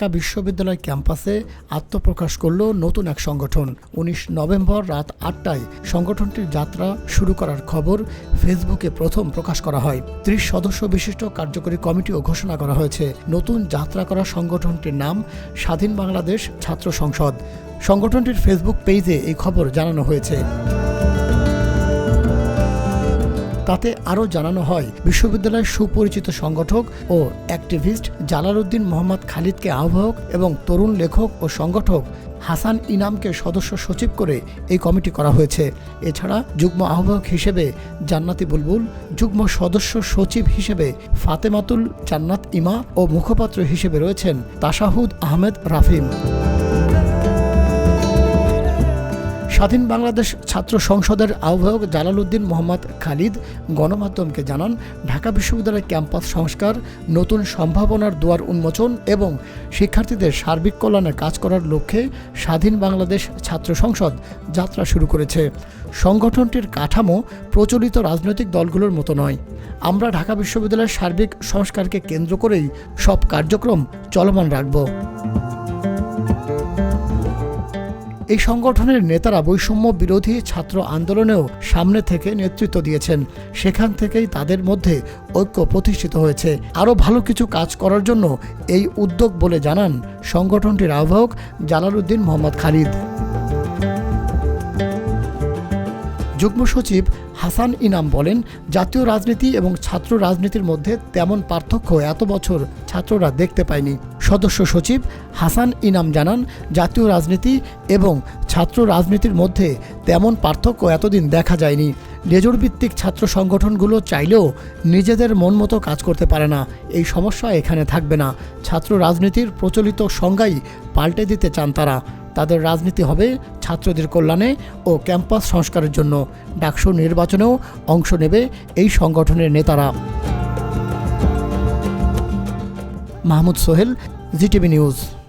ঢাকা বিশ্ববিদ্যালয় ক্যাম্পাসে আত্মপ্রকাশ করল নতুন এক সংগঠন। উনিশ নভেম্বর রাত আটটায় সংগঠনটির যাত্রা শুরু করার খবর ফেসবুকে প্রথম প্রকাশ করা হয়। ত্রিশ সদস্য বিশিষ্ট কার্যকরী কমিটিও ঘোষণা করা হয়েছে। নতুন যাত্রা করা সংগঠনটির নাম স্বাধীন বাংলাদেশ ছাত্র সংসদ। সংগঠনটির ফেসবুক পেজে এই খবর জানানো হয়েছে। তাতে আরও জানানো হয়, বিশ্ববিদ্যালয়ের সুপরিচিত সংগঠক ও অ্যাক্টিভিস্ট জালাল উদ্দিন মোহাম্মদ খালিদকে আহ্বায়ক এবং তরুণ লেখক ও সংগঠক হাসান ইনামকে সদস্য সচিব করে এই কমিটি করা হয়েছে। এছাড়া যুগ্ম আহ্বায়ক হিসেবে জান্নাতি বুলবুল, যুগ্ম সদস্য সচিব হিসেবে ফাতেমাতুল জান্নাত ইমা ও মুখপাত্র হিসেবে রয়েছেন তাসাহুদ আহমেদ রাফিম। স্বাধীন বাংলাদেশ ছাত্র সংসদের আহ্বায়ক জালালউদ্দিন মোহাম্মদ খালিদ গণমাধ্যমকে জানান, ঢাকা বিশ্ববিদ্যালয়ের ক্যাম্পাস সংস্কার, নতুন সম্ভাবনার দুয়ার উন্মোচন এবং শিক্ষার্থীদের সার্বিক কল্যাণে কাজ করার লক্ষ্যে স্বাধীন বাংলাদেশ ছাত্র সংসদ যাত্রা শুরু করেছে। সংগঠনটির কাঠামো প্রচলিত রাজনৈতিক দলগুলোর মতো নয়। আমরা ঢাকা বিশ্ববিদ্যালয়ের সার্বিক সংস্কারকে কেন্দ্র করেই সব কার্যক্রম চলমান রাখব। এই সংগঠনের নেতারা বৈষম্য বিরোধী ছাত্র আন্দোলনেও সামনে থেকে নেতৃত্ব দিয়েছেন। সেখান থেকেই তাদের মধ্যে ঐক্য প্রতিষ্ঠিত হয়েছে। আরও ভালো কিছু কাজ করার জন্য এই উদ্যোগ বলে জানান সংগঠনটির আহ্বায়ক জালালউদ্দিন মোহাম্মদ খালিদ। যুগ্ম সচিব হাসান ইনাম বলেন, জাতীয় রাজনীতি এবং ছাত্র রাজনীতির মধ্যে তেমন পার্থক্য এত বছর ছাত্ররা দেখতে পায়নি। সদস্য সচিব হাসান ইনাম জানান, জাতীয় রাজনীতি এবং ছাত্র রাজনীতির মধ্যে তেমন পার্থক্য এতদিন দেখা যায়নি। লেজর ভিত্তিক ছাত্র সংগঠনগুলো চাইলেও নিজেদের মন মতো কাজ করতে পারে না। এই সমস্যা এখানে থাকবে না। ছাত্র রাজনীতির প্রচলিত সংজ্ঞাই পাল্টে দিতে চান তারা। তাদের রাজনীতি হবে ছাত্রদের কল্যাণে ও ক্যাম্পাস সংস্কারের জন্য। ডাকসু নির্বাচনেও অংশ নেবে এই সংগঠনের নেতারা। Mahmud Sohel, GTV news.